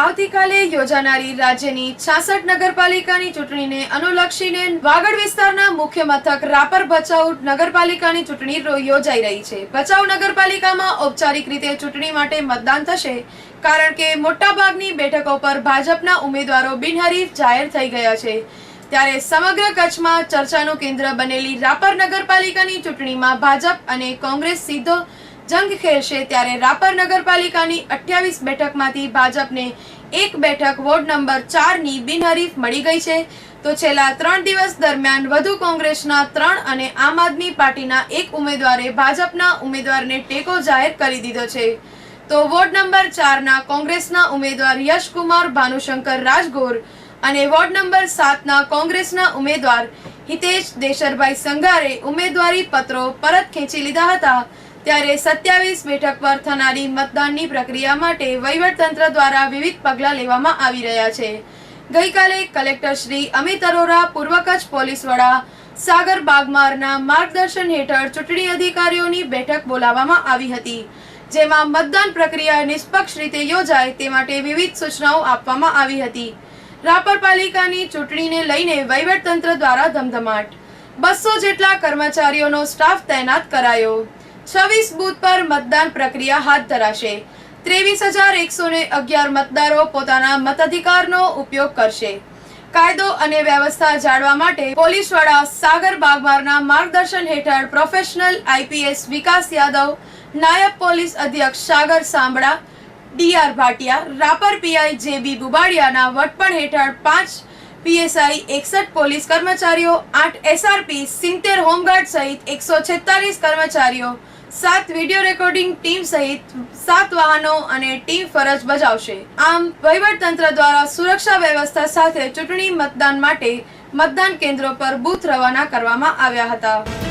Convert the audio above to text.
આવતીકાલે યોજાનારી રાજ્યની છાસઠ નગરપાલિકાની ચૂંટણીને અનુલક્ષીને વાગડ વિસ્તારના મુખ્ય મથક રાપર ભચાઉ નગરપાલિકાની ચૂંટણી યોજાઈ રહી છે. ભચાઉ નગરપાલિકામાં ઔપચારિક રીતે ચૂંટણી માટે મતદાન થશે, કારણ કે મોટાભાગની બેઠકો પર ભાજપના ઉમેદવારો બિનહરીફ જાહેર થઈ ગયા છે. ત્યારે સમગ્ર કચ્છમાં ચર્ચાનું કેન્દ્ર બનેલી રાપર નગરપાલિકાની ચૂંટણીમાં ભાજપ અને કોંગ્રેસ સીધો જંગ ખેલશે ત્યારે રાપર નગરપાલિકાની અઠ્યાવીસ બેઠકમાંથી ભાજપને એક બેઠક વોર્ડ નંબર ચારની બિનહરીફ મળી ગઈ છે. તો છેલ્લા ત્રણ દિવસ દરમિયાન વધુ કોંગ્રેસના ત્રણ અને આમ આદમી પાર્ટીના એક ઉમેદવારે ભાજપના ઉમેદવારને ટેકો જાહેર કરી દીધો છે. તો વોર્ડ નંબર ચારના કોંગ્રેસના ઉમેદવાર યશકુમાર ભાનુશંકર રાજગોર અને વોર્ડ નંબર સાતના કોંગ્રેસના ઉમેદવાર હિતેશ દેશરભાઈ સંઘારે ઉમેદવારી પત્રો પરત ખેંચી લીધા હતા. ત્યારે સત્યાવીસ બેઠક પર થનારી મતદાનની પ્રક્રિયા માટે વહીવટતંત્ર દ્વારા વિવિધ પગલાં લેવામાં આવી રહ્યા છે. ગઈકાલે કલેક્ટર શ્રી અમિત અરોરા, પૂર્વ કચ્છ પોલીસ વડા સાગર બાગમારના માર્ગદર્શન હેઠળ ચૂંટણી અધિકારીઓની બેઠક બોલાવવામાં આવી હતી, જેમાં મતદાન પ્રક્રિયા નિષ્પક્ષ રીતે યોજાય તે માટે વિવિધ સૂચનાઓ આપવામાં આવી હતી. રાપર પાલિકાની ચૂંટણીને લઈને વહીવટતંત્ર દ્વારા ધમધમાટ. બસો જેટલા કર્મચારીઓનો સ્ટાફ તૈનાત કરાયો. છવ્વીસ બૂથ પર મતદાન પ્રક્રિયા હાથ ધરાશે. ત્રેવીસ હજાર એકસો ને અગિયાર મતદારો પોતાના મતાધિકારનો ઉપયોગ કરશે. કાયદો અને વ્યવસ્થા જાળવા માટે પોલીસ વડા સાગર બાગમારના માર્ગદર્શન હેઠળ પ્રોફેશનલ આઈપીએસ વિકાસ યાદવ, નાયબ પોલીસ અધ્યક્ષ Sagar Sambhda DR Bhatia, Rapar PI JB બુબાડિયાના વટપણ હેઠળ પાંચ, પીએસઆઈ એકસઠ પોલીસ કર્મચારીઓ, આઠ એસઆરપી સિત્તેર હોમગાર્ડ સહિત એકસો કર્મચારીઓ સાત વીડિયો રેકોર્ડિંગ ટીમ સહિત સાત વાહનો અને ટીમ ફરજ બજાવશે. આમ વહીવટતંત્ર દ્વારા સુરક્ષા વ્યવસ્થા સાથે ચૂંટણી મતદાન માટે મતદાન કેન્દ્રો પર બૂથ રવાના કરવામાં આવ્યા હતા.